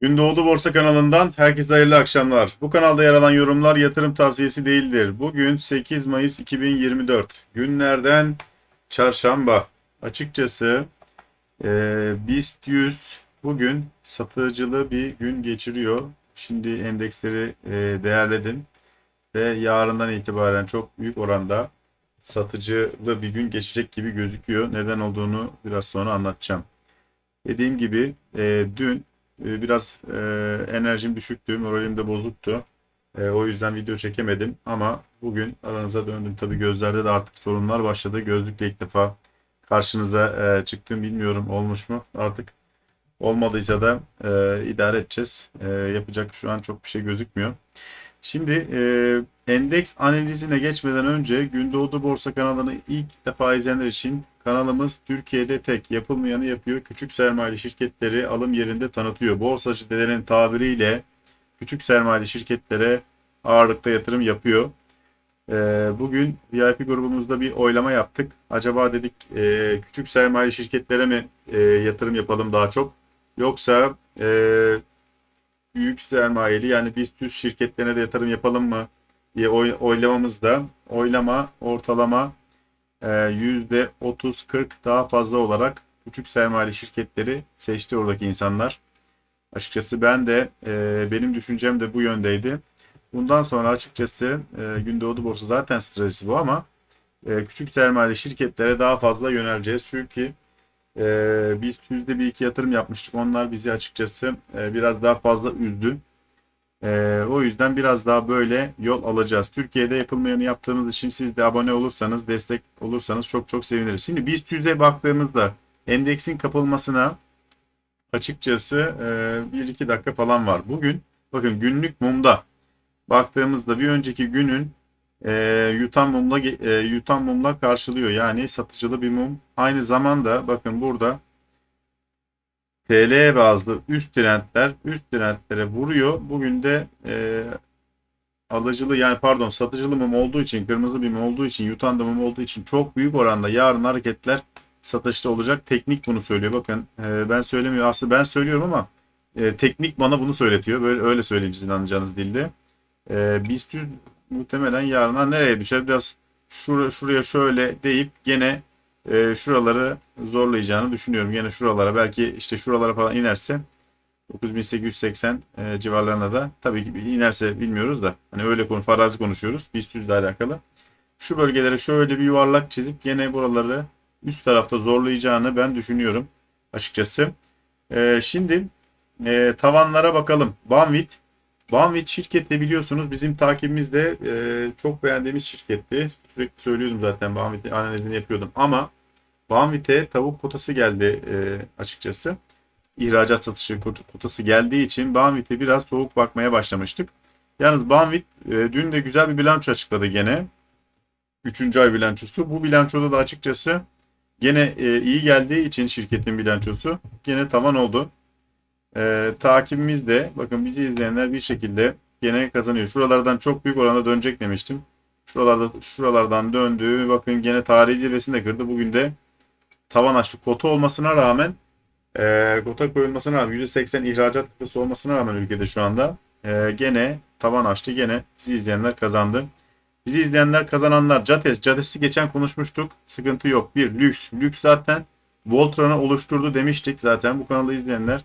Gündoğdu Borsa kanalından herkese hayırlı akşamlar. Bu kanalda yer alan yorumlar yatırım tavsiyesi değildir. Bugün 8 Mayıs 2024. Günlerden çarşamba. Açıkçası e, BIST 100 bugün satıcılı bir gün geçiriyor. Şimdi endeksleri e, değerledim ve yarından itibaren çok büyük oranda satıcılı bir gün geçecek gibi gözüküyor. Neden olduğunu biraz sonra anlatacağım. Dediğim gibi e, dün e, Biraz e, enerjim düşüktü, moralim de bozuktu. E, o yüzden video çekemedim ama bugün aranıza döndüm. Tabii gözlerde de artık sorunlar başladı. Gözlükle ilk defa karşınıza e, çıktım. Bilmiyorum olmuş mu? Artık olmadıysa da e, idare edeceğiz. E, yapacak şu an çok bir şey gözükmüyor. Şimdi e, endeks analizine geçmeden önce Gündoğdu Borsa kanalını ilk defa izleyenler için kanalımız Türkiye'de tek yapılmayanı yapıyor. Küçük sermayeli şirketleri alım yerinde tanıtıyor. Borsacı dedelerin tabiriyle küçük sermayeli şirketlere ağırlıkta yatırım yapıyor. E, bugün VIP grubumuzda bir oylama yaptık. Acaba dedik e, küçük sermayeli şirketlere mi e, yatırım yapalım daha çok? Yoksa e, büyük sermayeli yani BIST 100 şirketlerine de yatırım yapalım mı diye oy, oylamamızda oylama ortalama e, %30-40 daha fazla olarak küçük sermayeli şirketleri seçti oradaki insanlar. Açıkçası ben de e, benim düşüncem de bu yöndeydi. Bundan sonra açıkçası e, Gündoğdu Borsa zaten stratejisi bu ama e, küçük sermayeli şirketlere daha fazla yöneleceğiz. Çünkü ee, biz yüzde bir iki yatırım yapmıştık. Onlar bizi açıkçası e, biraz daha fazla üzdü. Ee, o yüzden biraz daha böyle yol alacağız. Türkiye'de yapılmayanı yaptığımız için siz de abone olursanız, destek olursanız çok çok seviniriz. Şimdi BIST 100'e baktığımızda endeksin kapılmasına açıkçası e, 1-2 dakika falan var. Bugün bakın günlük mumda baktığımızda bir önceki günün e, yutan mumla e, yutan mumla karşılıyor. Yani satıcılı bir mum. Aynı zamanda bakın burada TL bazlı üst trendler üst trendlere vuruyor. Bugün de e, alıcılı yani pardon satıcılı mum olduğu için kırmızı bir mum olduğu için yutan da mum olduğu için çok büyük oranda yarın hareketler satışta olacak. Teknik bunu söylüyor. Bakın e, ben söylemiyorum. Aslında ben söylüyorum ama e, teknik bana bunu söyletiyor. Böyle öyle söyleyeyim sizin anlayacağınız dilde. E, BIST 100 muhtemelen yarına nereye düşer? Biraz şura, şuraya şöyle deyip gene e, şuraları zorlayacağını düşünüyorum. Gene şuralara belki işte şuralara falan inerse 9880 e, civarlarına da tabii ki inerse bilmiyoruz da hani öyle konu farazi konuşuyoruz. BIST ile alakalı. Şu bölgelere şöyle bir yuvarlak çizip gene buraları üst tarafta zorlayacağını ben düşünüyorum açıkçası. E, şimdi e, tavanlara bakalım. Banvit Banvit şirketi biliyorsunuz bizim takibimizde e, çok beğendiğimiz şirketti. Sürekli söylüyordum zaten Banvit'in analizini yapıyordum ama Banvit'e tavuk kotası geldi e, açıkçası. İhracat satışı kotası geldiği için Banvit'e biraz soğuk bakmaya başlamıştık. Yalnız Banvit e, dün de güzel bir bilanço açıkladı gene. Üçüncü ay bilançosu. Bu bilançoda da açıkçası gene e, iyi geldiği için şirketin bilançosu gene tavan oldu. E, takibimizde bakın bizi izleyenler bir şekilde gene kazanıyor. Şuralardan çok büyük oranda dönecek demiştim. Şuralarda şuralardan döndü. Bakın gene tarihi zirvesini de kırdı. Bugün de tavan aşçı kota olmasına rağmen e, kota koyulmasına rağmen %80 ihracat kıtası olmasına rağmen ülkede şu anda e, gene tavan açtı. Gene bizi izleyenler kazandı. Bizi izleyenler kazananlar Cates. Cates'i geçen konuşmuştuk. Sıkıntı yok. Bir lüks. Lüks zaten Voltran'ı oluşturdu demiştik zaten. Bu kanalı izleyenler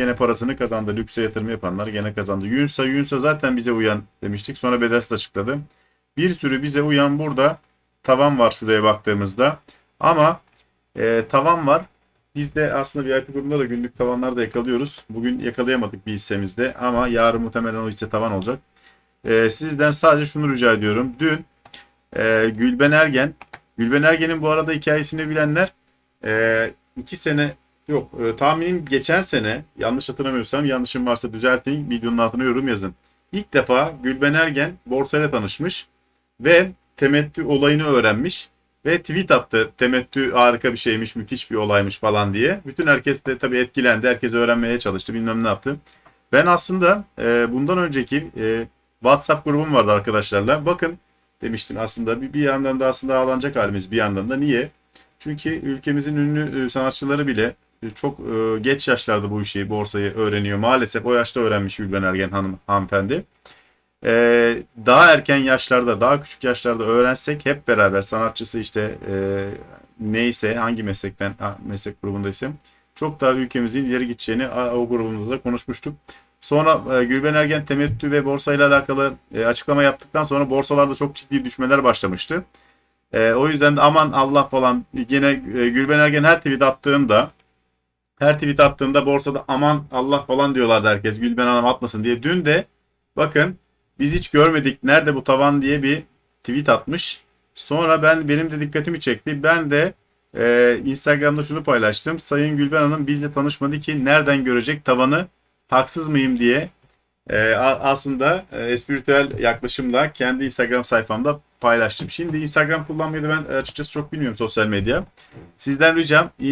Gene parasını kazandı. Lükse yatırım yapanlar gene kazandı. Yunsa Yunsa zaten bize uyan demiştik. Sonra Bedes açıkladı. Bir sürü bize uyan burada tavan var şuraya baktığımızda. Ama e, tavan var. Biz de aslında VIP grubunda da günlük tavanlar da yakalıyoruz. Bugün yakalayamadık bir hissemizde ama yarın muhtemelen o hisse tavan olacak. E, sizden sadece şunu rica ediyorum. Dün e, Gülben Ergen, Gülben Ergen'in bu arada hikayesini bilenler e, iki sene Yok e, tahminim geçen sene yanlış hatırlamıyorsam yanlışım varsa düzeltin videonun altına yorum yazın. İlk defa Gülben Ergen borsayla tanışmış ve temettü olayını öğrenmiş ve tweet attı. Temettü harika bir şeymiş, müthiş bir olaymış falan diye. Bütün herkes de tabii etkilendi. Herkes öğrenmeye çalıştı. Bilmem ne yaptı. Ben aslında e, bundan önceki e, WhatsApp grubum vardı arkadaşlarla. Bakın demiştim aslında bir, bir yandan da aslında ağlanacak halimiz bir yandan da. Niye? Çünkü ülkemizin ünlü e, sanatçıları bile çok e, geç yaşlarda bu işi, borsayı öğreniyor. Maalesef o yaşta öğrenmiş Gülben Ergen hanım hanımefendi. E, daha erken yaşlarda, daha küçük yaşlarda öğrensek hep beraber sanatçısı işte e, neyse hangi meslekten meslek grubundaysam çok daha ülkemizin ileri gideceğini o grubumuzda konuşmuştuk. Sonra e, Gülben Ergen temettü ve borsayla alakalı e, açıklama yaptıktan sonra borsalarda çok ciddi düşmeler başlamıştı. E, o yüzden de aman Allah falan yine e, Gülben Ergen her tweet attığında her tweet attığında borsada aman Allah falan diyorlardı herkes Gülben Hanım atmasın diye. Dün de bakın biz hiç görmedik nerede bu tavan diye bir tweet atmış. Sonra ben benim de dikkatimi çekti. Ben de e, Instagram'da şunu paylaştım. Sayın Gülben Hanım bizle tanışmadı ki nereden görecek tavanı haksız mıyım diye e, aslında e, espritüel yaklaşımla kendi Instagram sayfamda paylaştım. Şimdi Instagram kullanmayı da ben açıkçası çok bilmiyorum sosyal medya. Sizden ricam e,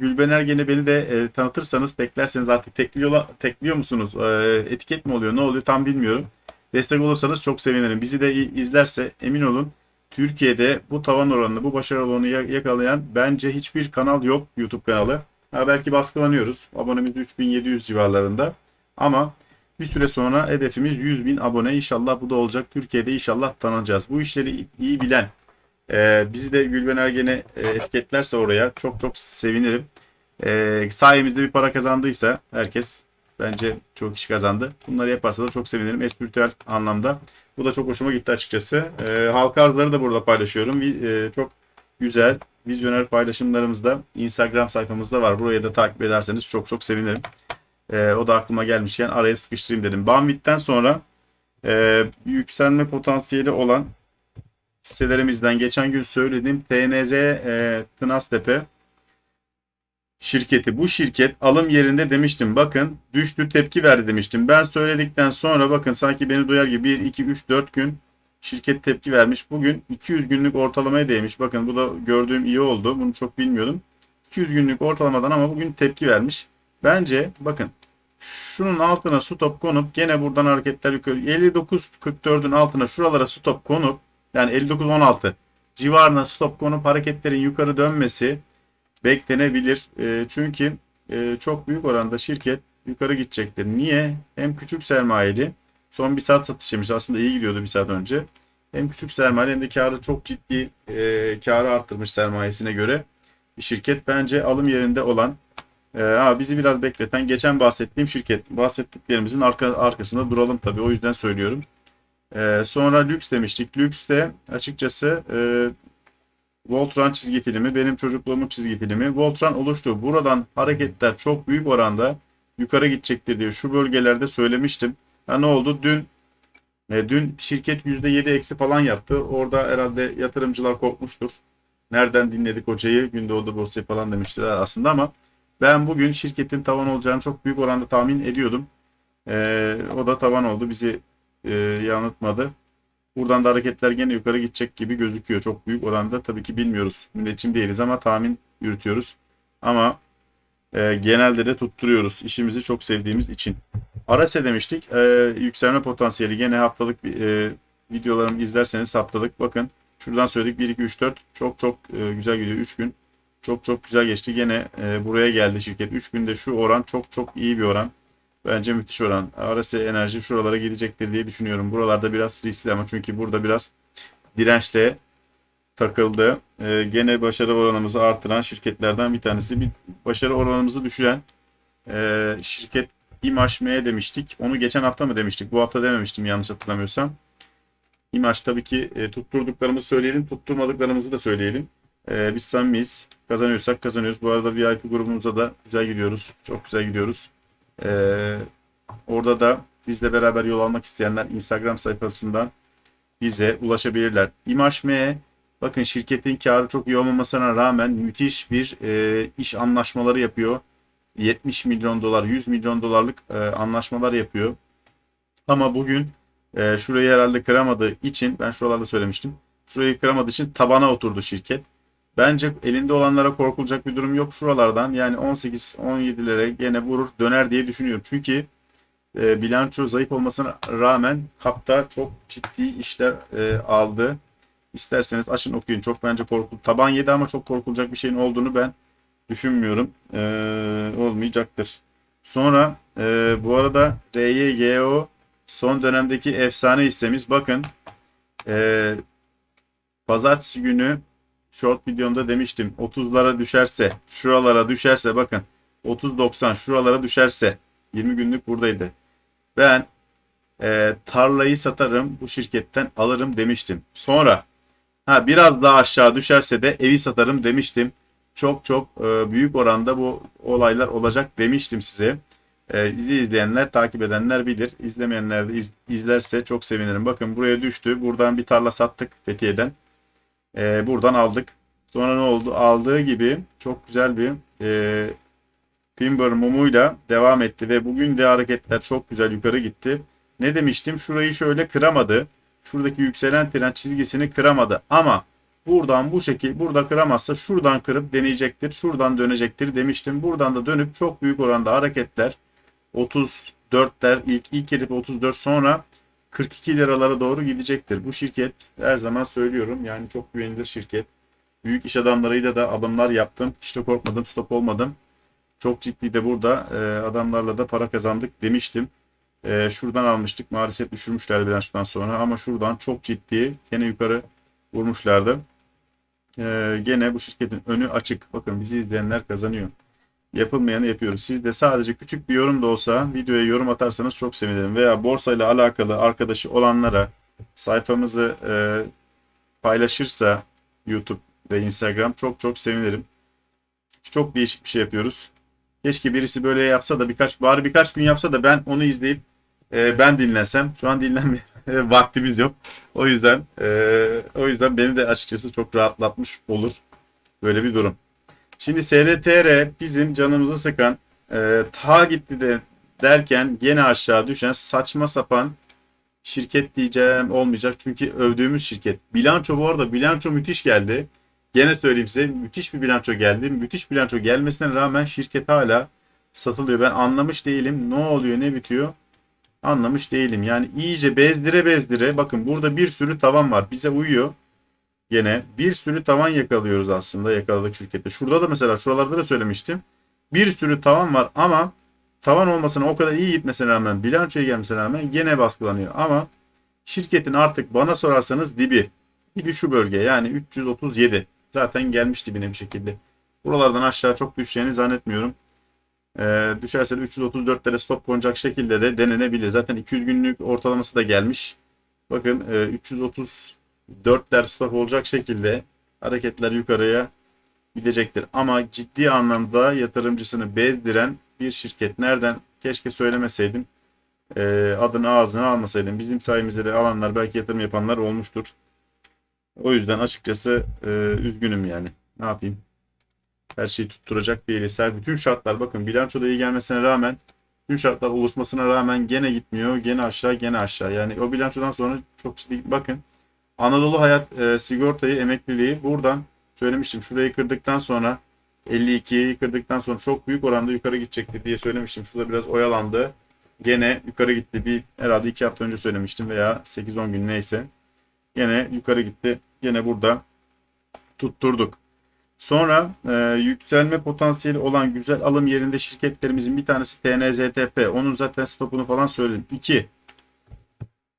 Gülben Ergen'e beni de e, tanıtırsanız, teklerseniz artık tekliyor, tekliyor musunuz? E, etiket mi oluyor, ne oluyor tam bilmiyorum. Destek olursanız çok sevinirim. Bizi de izlerse emin olun Türkiye'de bu tavan oranını, bu başarı oranını ya- yakalayan bence hiçbir kanal yok YouTube kanalı. Ha, belki baskılanıyoruz. Abonemiz 3700 civarlarında. Ama bir süre sonra hedefimiz 100 bin abone. İnşallah bu da olacak. Türkiye'de inşallah tanınacağız. Bu işleri iyi bilen, e, bizi de Gülben Ergen'e e, etiketlerse oraya çok çok sevinirim. E, sayemizde bir para kazandıysa herkes bence çok kişi kazandı. Bunları yaparsa da çok sevinirim. Espritüel anlamda. Bu da çok hoşuma gitti açıkçası. E, halka arzları da burada paylaşıyorum. E, çok güzel vizyoner paylaşımlarımız da Instagram sayfamızda var. Burayı da takip ederseniz çok çok sevinirim. E, o da aklıma gelmişken araya sıkıştırayım dedim. Banvit'ten sonra e, yükselme potansiyeli olan hisselerimizden geçen gün söylediğim TNZ e, Tınaztepe şirketi. Bu şirket alım yerinde demiştim. Bakın düştü tepki verdi demiştim. Ben söyledikten sonra bakın sanki beni duyar gibi 1, 2, 3, 4 gün şirket tepki vermiş. Bugün 200 günlük ortalamaya değmiş. Bakın bu da gördüğüm iyi oldu. Bunu çok bilmiyordum. 200 günlük ortalamadan ama bugün tepki vermiş. Bence bakın şunun altına stop konup gene buradan hareketler yukarı 59.44'ün altına şuralara stop konup yani 59.16 civarına stop konup hareketlerin yukarı dönmesi beklenebilir. E, çünkü e, çok büyük oranda şirket yukarı gidecektir. Niye? Hem küçük sermayeli son bir saat satış yemiş. Aslında iyi gidiyordu bir saat önce. Hem küçük sermayeli hem de karı çok ciddi e, karı arttırmış sermayesine göre bir şirket. Bence alım yerinde olan ee, bizi biraz bekleten geçen bahsettiğim şirket. Bahsettiklerimizin arka, arkasında duralım tabii. O yüzden söylüyorum. Ee, sonra Lüks demiştik. Lüks de açıkçası e, Voltran çizgi filmi. Benim çocukluğumun çizgi filmi. Voltran oluştu. Buradan hareketler çok büyük oranda yukarı gidecektir diye şu bölgelerde söylemiştim. Ha, ne oldu? Dün e, dün şirket %7 eksi falan yaptı. Orada herhalde yatırımcılar korkmuştur. Nereden dinledik hocayı? Gündoğdu borsayı falan demiştir aslında ama ben bugün şirketin tavan olacağını çok büyük oranda tahmin ediyordum. Ee, o da tavan oldu. Bizi e, yanıltmadı. Buradan da hareketler gene yukarı gidecek gibi gözüküyor. Çok büyük oranda tabii ki bilmiyoruz. Müneccim değiliz ama tahmin yürütüyoruz. Ama e, genelde de tutturuyoruz. İşimizi çok sevdiğimiz için. Arase demiştik. E, yükselme potansiyeli gene haftalık e, videolarımı izlerseniz haftalık bakın. Şuradan söyledik 1 2 3 4 çok çok e, güzel gidiyor 3 gün. Çok çok güzel geçti. Gene e, buraya geldi şirket. 3 günde şu oran çok çok iyi bir oran. Bence müthiş oran. Arası enerji şuralara gidecektir diye düşünüyorum. Buralarda biraz riskli ama çünkü burada biraz dirençle takıldı. E, gene başarı oranımızı artıran şirketlerden bir tanesi. Bir başarı oranımızı düşüren e, şirket İMAŞM'ye demiştik. Onu geçen hafta mı demiştik? Bu hafta dememiştim yanlış hatırlamıyorsam. İMAŞ tabii ki e, tutturduklarımızı söyleyelim, tutturmadıklarımızı da söyleyelim. Ee, biz samimiyiz. Kazanıyorsak kazanıyoruz. Bu arada VIP grubumuza da güzel gidiyoruz. Çok güzel gidiyoruz. Ee, orada da bizle beraber yol almak isteyenler Instagram sayfasından bize ulaşabilirler. İmaş.me bakın şirketin karı çok iyi olmamasına rağmen müthiş bir e, iş anlaşmaları yapıyor. 70 milyon dolar, 100 milyon dolarlık e, anlaşmalar yapıyor. Ama bugün e, şurayı herhalde kıramadığı için ben şuralarda söylemiştim. Şurayı kıramadığı için tabana oturdu şirket. Bence elinde olanlara korkulacak bir durum yok şuralardan. Yani 18-17'lere gene vurur döner diye düşünüyorum. Çünkü e, bilanço zayıf olmasına rağmen kapta çok ciddi işler e, aldı. İsterseniz açın okuyun. Çok bence korkul. Taban yedi ama çok korkulacak bir şeyin olduğunu ben düşünmüyorum. E, olmayacaktır. Sonra e, bu arada RYGO son dönemdeki efsane hissemiz. Bakın e, pazartesi günü short videomda demiştim. 30'lara düşerse, şuralara düşerse bakın 30-90 şuralara düşerse 20 günlük buradaydı. Ben e, tarlayı satarım bu şirketten alırım demiştim. Sonra ha biraz daha aşağı düşerse de evi satarım demiştim. Çok çok e, büyük oranda bu olaylar olacak demiştim size. E, bizi izleyenler, takip edenler bilir. İzlemeyenler de iz- izlerse çok sevinirim. Bakın buraya düştü. Buradan bir tarla sattık Fethiye'den. E, buradan aldık. Sonra ne oldu? Aldığı gibi çok güzel bir e, Timber mumuyla devam etti ve bugün de hareketler çok güzel yukarı gitti. Ne demiştim? Şurayı şöyle kıramadı. Şuradaki yükselen trend çizgisini kıramadı. Ama buradan bu şekil burada kıramazsa şuradan kırıp deneyecektir. Şuradan dönecektir demiştim. Buradan da dönüp çok büyük oranda hareketler 34'ler ilk ilk herif 34 sonra 42 liralara doğru gidecektir. Bu şirket her zaman söylüyorum yani çok güvenilir şirket. Büyük iş adamlarıyla da adımlar yaptım. Hiç de korkmadım, stop olmadım. Çok ciddi de burada e, adamlarla da para kazandık demiştim. E, şuradan almıştık. Maalesef düşürmüşler bilançodan sonra ama şuradan çok ciddi gene yukarı vurmuşlardı. E, gene bu şirketin önü açık. Bakın bizi izleyenler kazanıyor. Yapılmayanı yapıyoruz. Siz de sadece küçük bir yorum da olsa videoya yorum atarsanız çok sevinirim. Veya borsayla alakalı arkadaşı olanlara sayfamızı e, paylaşırsa YouTube ve Instagram çok çok sevinirim. Çünkü çok değişik bir şey yapıyoruz. Keşke birisi böyle yapsa da birkaç bari birkaç gün yapsa da ben onu izleyip e, ben dinlensem. Şu an dinlenme vaktimiz yok. O yüzden e, o yüzden beni de açıkçası çok rahatlatmış olur böyle bir durum. Şimdi SRTR bizim canımızı sıkan e, ta gitti de derken gene aşağı düşen saçma sapan şirket diyeceğim olmayacak. Çünkü övdüğümüz şirket. Bilanço bu arada bilanço müthiş geldi. Gene söyleyeyim size müthiş bir bilanço geldi. Müthiş bilanço gelmesine rağmen şirket hala satılıyor. Ben anlamış değilim. Ne oluyor ne bitiyor anlamış değilim. Yani iyice bezdire bezdire bakın burada bir sürü tavan var. Bize uyuyor. Gene bir sürü tavan yakalıyoruz aslında yakaladık şirkette. Şurada da mesela şuralarda da söylemiştim. Bir sürü tavan var ama tavan olmasına o kadar iyi gitmesine rağmen bilançoya gelmesine rağmen gene baskılanıyor. Ama şirketin artık bana sorarsanız dibi. Dibi şu bölge yani 337. Zaten gelmiş dibine bir şekilde. Buralardan aşağı çok düşeceğini zannetmiyorum. Ee, düşerse de 334'lere stop konacak şekilde de denenebilir. Zaten 200 günlük ortalaması da gelmiş. Bakın e, 334'ler stop olacak şekilde hareketler yukarıya gidecektir. Ama ciddi anlamda yatırımcısını bezdiren bir şirket. Nereden? Keşke söylemeseydim. Ee, adını ağzına almasaydım. Bizim sayemizde de alanlar belki yatırım yapanlar olmuştur. O yüzden açıkçası e, üzgünüm yani. Ne yapayım? Her şeyi tutturacak değiliz. Her bütün şartlar bakın bilançoda iyi gelmesine rağmen bütün şartlar oluşmasına rağmen gene gitmiyor. Gene aşağı gene aşağı. Yani o bilançodan sonra çok ciddi bakın. Anadolu Hayat e, sigortayı emekliliği buradan söylemiştim. Şurayı kırdıktan sonra 52'yi kırdıktan sonra çok büyük oranda yukarı gidecektir diye söylemiştim. Şurada biraz oyalandı. Gene yukarı gitti. Bir herhalde 2 hafta önce söylemiştim veya 8-10 gün neyse. Gene yukarı gitti. Gene burada tutturduk. Sonra e, yükselme potansiyeli olan güzel alım yerinde şirketlerimizin bir tanesi TNZTP. Onun zaten stopunu falan söyledim. 2.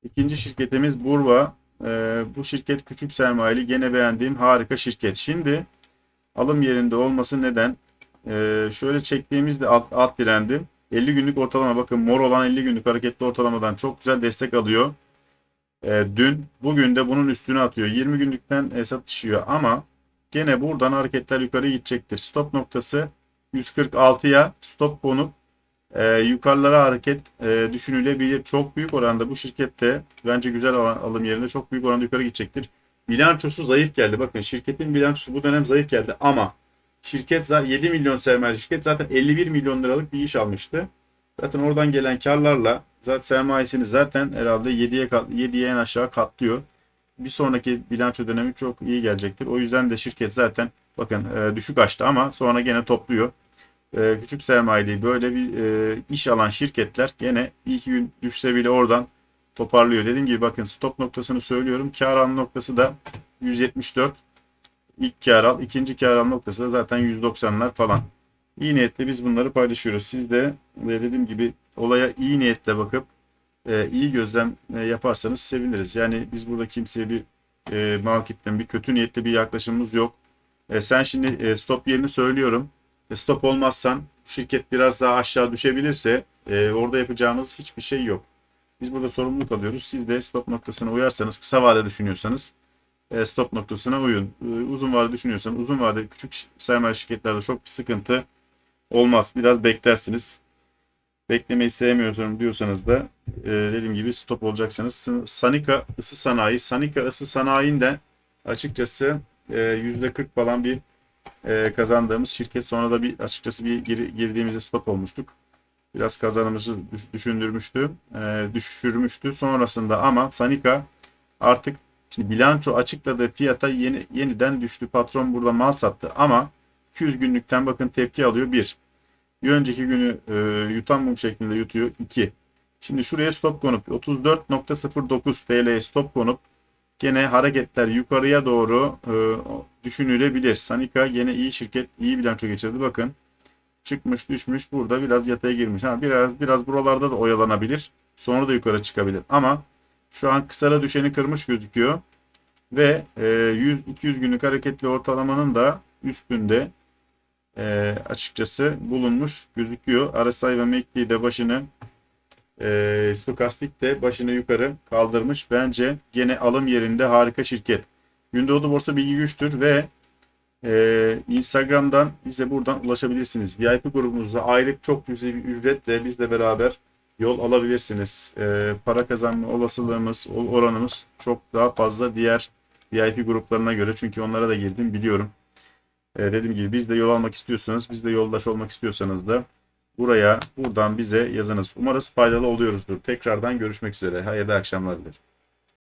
İkinci şirketimiz Burva. E, bu şirket küçük sermayeli gene beğendiğim harika şirket. Şimdi alım yerinde olması neden? E, şöyle çektiğimizde alt, alt direndi. 50 günlük ortalama bakın mor olan 50 günlük hareketli ortalamadan çok güzel destek alıyor. E, dün bugün de bunun üstüne atıyor. 20 günlükten e, satışıyor ama Gene buradan hareketler yukarı gidecektir. Stop noktası 146'ya stop konup e, yukarılara hareket e, düşünülebilir. Çok büyük oranda bu şirkette bence güzel alım yerinde çok büyük oranda yukarı gidecektir. Bilançosu zayıf geldi. Bakın şirketin bilançosu bu dönem zayıf geldi ama şirket zaten 7 milyon sermayeli şirket zaten 51 milyon liralık bir iş almıştı. Zaten oradan gelen karlarla zaten sermayesini zaten herhalde 7'ye 7'ye en aşağı katlıyor bir sonraki bilanço dönemi çok iyi gelecektir. O yüzden de şirket zaten bakın e, düşük açtı ama sonra gene topluyor. E, küçük sermayeli böyle bir e, iş alan şirketler gene iki gün düşse bile oradan toparlıyor. Dediğim gibi bakın stop noktasını söylüyorum. Kar an noktası da 174. ilk kar al, ikinci kar al noktası da zaten 190'lar falan. İyi niyetle biz bunları paylaşıyoruz. Siz de e, dediğim gibi olaya iyi niyetle bakıp e, iyi gözlem e, yaparsanız seviniriz. Yani biz burada kimseye bir e, mal kitlem, bir kötü niyetli bir yaklaşımımız yok. E, sen şimdi e, stop yerini söylüyorum. E, stop olmazsan şirket biraz daha aşağı düşebilirse e, orada yapacağımız hiçbir şey yok. Biz burada sorumluluk alıyoruz. Siz de stop noktasına uyarsanız, kısa vade düşünüyorsanız e, stop noktasına uyun. E, uzun vade düşünüyorsanız, uzun vade küçük sermaye şirketlerde çok bir sıkıntı olmaz. Biraz beklersiniz. Beklemeyi sevmiyorum diyorsanız da e, dediğim gibi stop olacaksınız. Sanika ısı sanayi, Sanika ısı sanayinden açıkçası e, %40 falan bir e, kazandığımız şirket. Sonra da bir açıkçası bir gir, girdiğimizde stop olmuştuk. Biraz kazanımızı düş, düşündürmüştü, e, düşürmüştü. Sonrasında ama Sanika artık şimdi bilanço açıkladığı fiyata yeni, yeniden düştü. Patron burada mal sattı ama 200 günlükten bakın tepki alıyor 1. Bir önceki günü e, yutan mum şeklinde yutuyor 2. Şimdi şuraya stop konup 34.09 TL'ye stop konup gene hareketler yukarıya doğru e, düşünülebilir. Sanika yine iyi şirket, iyi bilanço geçirdi. Bakın çıkmış, düşmüş. Burada biraz yataya girmiş. Ha biraz biraz buralarda da oyalanabilir. Sonra da yukarı çıkabilir. Ama şu an kısara düşeni kırmış gözüküyor. Ve e, 100-200 günlük hareketli ortalamanın da üstünde e, açıkçası bulunmuş gözüküyor. RSI ve MACD de başını e, stokastik de başını yukarı kaldırmış. Bence gene alım yerinde harika şirket. Gündoğdu Borsa Bilgi Güçtür ve e, Instagram'dan bize buradan ulaşabilirsiniz. VIP grubumuzda aylık çok güzel bir ücretle bizle beraber yol alabilirsiniz. E, para kazanma olasılığımız, oranımız çok daha fazla diğer VIP gruplarına göre. Çünkü onlara da girdim biliyorum. E, dediğim gibi biz de yol almak istiyorsanız, biz de yoldaş olmak istiyorsanız da buraya buradan bize yazınız. Umarız faydalı oluyoruzdur. Tekrardan görüşmek üzere. Hayırlı akşamlar dilerim.